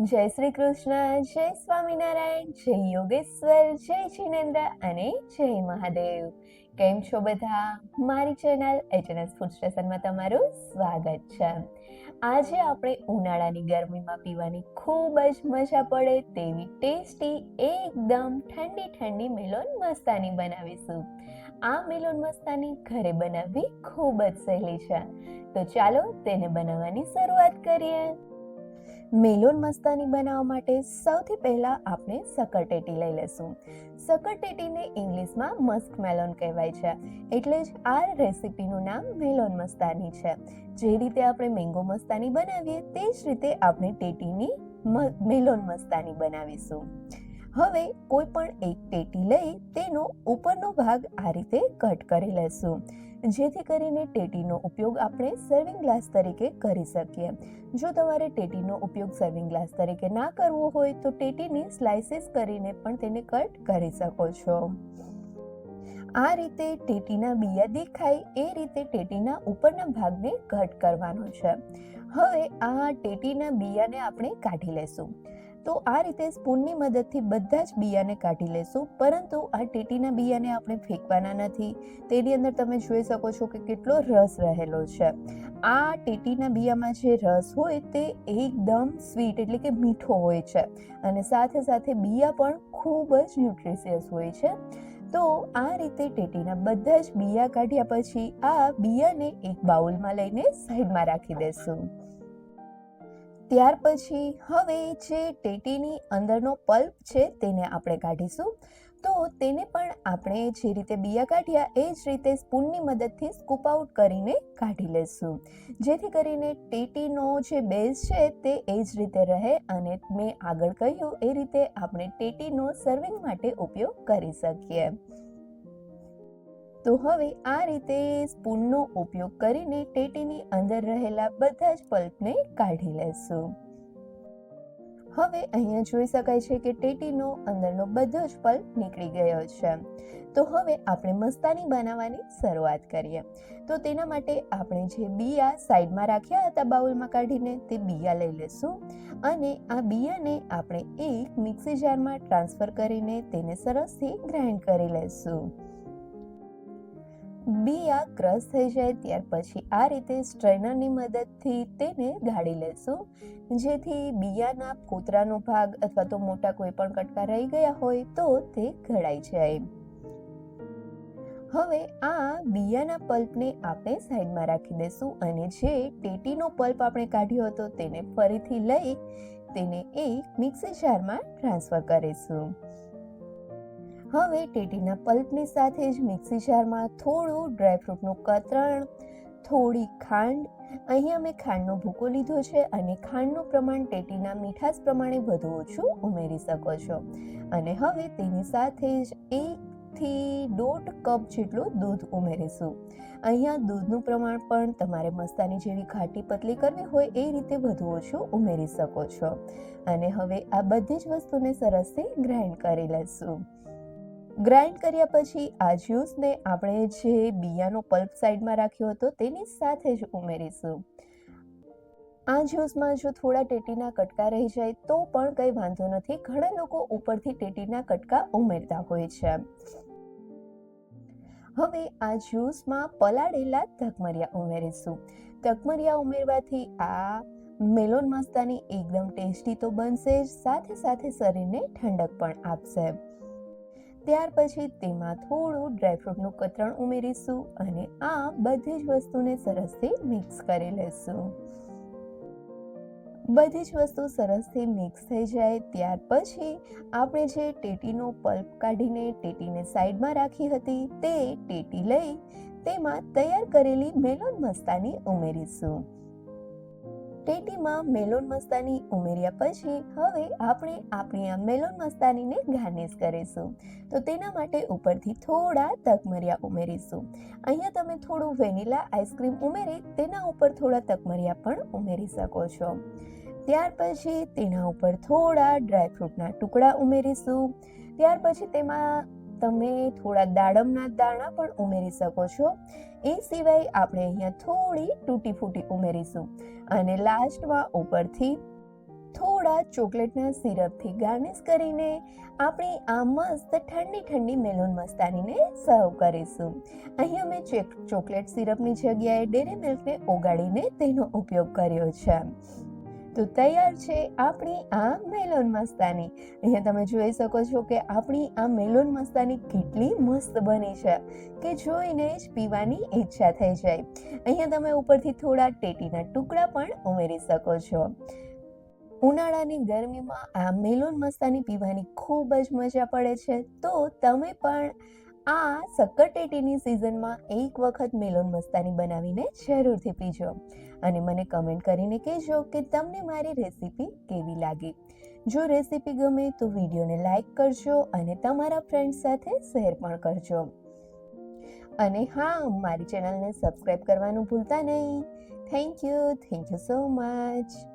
જય શ્રી કૃષ્ણ જય સ્વામિનારાયણ જય યોગેશ્વર જય જિનેન્દ્ર અને જય મહાદેવ કેમ છો બધા? મારી ચેનલ એચએનએસ ફૂડ સ્ટેશનમાં તમારું સ્વાગત છે. આજે આપણે ઉનાળાની ગરમીમાં પીવાની ખૂબ જ મજા પડે તેવી ટેસ્ટી, એકદમ ઠંડી ઠંડી મેલોન મસ્તાની બનાવીશું. આ મેલોન મસ્તાની ઘરે બનાવવી ખૂબ જ સહેલી છે. તો ચાલો તેને બનાવવાની શરૂઆત કરીએ. મેલોન મસ્તાની બનાવવા માટે સૌથી પહેલા આપણે સકરટેટી લઈ લેશું. સકરટેટીને ઇંગ્લિશમાં મસ્ક મેલોન કહેવાય છે. એટલે જ આ રેસિપીનું નામ મેલોન મસ્તાની છે. જે રીતે આપણે મેંગો મસ્તાની બનાવીએ, તે જ રીતે આપણે ટેટીની મેલોન મસ્તાની બનાવીશું. હવે કોઈ પણ એક ટેટી લઈ તેનો ઉપરનો ભાગ આ રીતે કટ કરી લેશું. જેથી કરીને ટેટીનો ઉપયોગ આપણે સર્વિંગ ગ્લાસ તરીકે કરી શકીએ. જો તમારે ટેટીનો ઉપયોગ સર્વિંગ ગ્લાસ તરીકે ના કરવો હોય, તો ટેટીની સ્લાઇસીસ કરીને પણ તેને કટ કરી શકો છો. આ રીતે ટેટીના બિયા દેખાય, એ રીતે ટેટીના ઉપરના ભાગને કટ કરવાનો છે. હવે આ ટેટીના બિયાને આપણે કાઢી લેશું. તો આ રીતે સ્પૂનની મદદથી બધા જ બિયાને કાઢી લેશું. પરંતુ આ ટેટીના બિયાને આપણે ફેંકવાના નથી. તેની અંદર તમે જોઈ શકો છો કે કેટલો રસ રહેલો છે. આ ટેટીના બિયામાં જે રસ હોય તે એકદમ સ્વીટ એટલે કે મીઠો હોય છે. અને સાથે સાથે બિયા પણ ખૂબ જ ન્યુટ્રિશિયસ હોય છે. તો આ રીતે ટેટીના બધા જ બિયા કાઢ્યા પછી આ બિયાને એક બાઉલમાં લઈને સાઈડમાં રાખી દેશું. ત્યાર પછી હવે જે ટેટીની અંદરનો પલ્પ છે તેને આપણે કાઢીશું. તો તેને પણ આપણે જે રીતે બિયા કાઢ્યા એ જ રીતે સ્પૂનની મદદથી સ્કૂપ આઉટ કરીને કાઢી લેશું. જેથી કરીને ટેટીનો જે બેઝ છે તે એ જ રીતે રહે અને મેં આગળ કહ્યું એ રીતે આપણે ટેટીનો સર્વિંગ માટે ઉપયોગ કરી શકીએ. તો હવે આ રીતે સ્પૂનનો ઉપયોગ કરીને ટેટીની અંદર રહેલા બધા જ પલ્પને કાઢી લેશું. હવે અહીંયા જોઈ શકાય છે કે ટેટીનો અંદરનો બધો જ પલ્પ નીકળી ગયો છે. તો હવે આપણે મસ્તાની બનાવવાની શરૂઆત કરીએ. તો તેના માટે આપણે જે બિયા સાઈડમાં રાખ્યા હતા બાઉલમાં કાઢીને તે બિયા લઈ લેશું. અને આ બિયાને આપણે એક મિક્સી જારમાં ટ્રાન્સફર કરીને તેને સરસથી ગ્રાઇન્ડ કરી લેશું. બિયા ક્રશ થઈ જાય ત્યાર પછી આ રીતે સ્ટ્રેનરની મદદથી તેને ગાળી લેશું. જેથી બિયાના કોતરાનો ભાગ અથવા તો મોટા કોઈ પણ કટકા રહી ગયા હોય તો તે ઘડાઈ જાય. હવે આ બિયાના પલ્પને આપણે સાઈડમાં રાખી દેશું અને જે ટેટીનો પલ્પ આપણે કાઢ્યો હતો તેને ફરીથી લઈ તેને એક મિક્સર જારમાં ટ્રાન્સફર કરીશું. હવે ટેટીના પલ્પની સાથે જ મિક્સી જારમાં થોડું ડ્રાયફ્રૂટનું કતરણ, થોડી ખાંડ. અહીંયા મેં ખાંડનો ભૂકો લીધો છે અને ખાંડનું પ્રમાણ ટેટીના મીઠાશ પ્રમાણે વધુ ઓછું ઉમેરી શકો છો. અને હવે તેની સાથે જ એકથી દોઢ કપ જેટલું દૂધ ઉમેરીશું. અહીંયા દૂધનું પ્રમાણ પણ તમારે મસ્તાની જેવી ઘાટી પતલી કરવી હોય એ રીતે વધુ ઓછું ઉમેરી શકો છો. અને હવે આ બધી જ વસ્તુને સરસથી ગ્રાઇન્ડ કરી લેશું ગ્રાઇન્ડ કર્યા પછી આ જ્યુસને આપણે જે બિયાનો પલ્પ સાઈડમાં રાખ્યો હતો તેની સાથે જ ઉમેરીશું. આ જ્યુસમાં જો થોડા ટેટીના કટકા રહી જાય તો પણ કંઈ વાંધો નથી. ઘણા લોકો ઉપરથી ટેટીના કટકા ઉમેરતા હોય છે. હવે આ જ્યુસમાં પલાળેલા તકમરિયા ઉમેરીશું. તકમરિયા ઉમેરવાથી આ મેલોન મસ્તાની એકદમ ટેસ્ટી તો બનશે જ, સાથે સાથે શરીરને ઠંડક પણ આપશે. ત્યાર પછી તેમાં થોડું ડ્રાયફ્રૂટનું કતરણ ઉમેરીશું અને આ બધી જ વસ્તુને સરસથી મિક્સ કરી લેશું. બધી જ વસ્તુ સરસથી મિક્સ થઈ જાય ત્યાર પછી આપણે જે ટેટીનો પલ્પ કાઢીને ટેટીને સાઈડમાં રાખી હતી તે ટેટી લઈ તેમાં તૈયાર કરેલી મેલોન મસ્તાની ઉમેરીશું. ટેટીમાં મેલોન મસ્તાની ઉમેર્યા પછી હવે આપણે આપણી આ મેલોન મસ્તાનીને ગાર્નિશ કરીશું. તો તેના માટે ઉપરથી થોડા તકમરિયા ઉમેરીશું. અહીંયા તમે થોડું વેનીલા આઈસ્ક્રીમ ઉમેરી તેના ઉપર થોડા તકમરિયા પણ ઉમેરી શકો છો. ત્યાર પછી તેના ઉપર થોડા ડ્રાયફ્રૂટના ટુકડા ઉમેરીશું. ત્યાર પછી તેમાં તમે થોડા દાડમના દાણા પણ ઉમેરી શકો છો. એ સિવાય આપણે અહીંયા થોડી તૂટી ફૂટી ઉમેરીશું. અને લાસ્ટમાં ઉપરથી થોડા ચોકલેટના સિરપથી ગાર્નિશ કરીને આપણે આ મસ્ત ઠંડી ઠંડી મેલોન મસ્તાનીને સર્વ કરીશું. અહીંયા મેં ચેક- ચોકલેટ સિરપની જગ્યાએ ડેરી મિલ્કને ઓગાળીને તેનો ઉપયોગ કર્યો છે. તો તૈયાર છે આપણી આ મેલોન મસ્તાની. અહીંયા તમે જોઈ શકો છો કે આપણી આ મેલોન મસ્તાની કેટલી મસ્ત બની છે, કે જોઈને જ પીવાની ઈચ્છા થઈ જાય. અહીંયા તમે ઉપરથી થોડા ટેટીના ટુકડા પણ ઉમેરી શકો છો. ઉનાળાની ગરમીમાં આ મેલોન મસ્તાની પીવાની ખૂબ જ મજા પડે છે. તો તમે પણ આ સક્કરટેટીની સિઝનમાં એક વખત મેલોન મસ્તાની બનાવીને જરૂરથી પીજો. અને મને કમેન્ટ કરીને કહેજો કે તમને મારી રેસીપી કેવી લાગી. જો રેસીપી ગમે તો વિડીયોને લાઈક કરજો અને તમારા ફ્રેન્ડ્સ સાથે શેર પણ કરજો. અને હા, મારી ચેનલને સબસ્ક્રાઈબ કરવાનું ભૂલતા નહીં. Thank you thank you so much.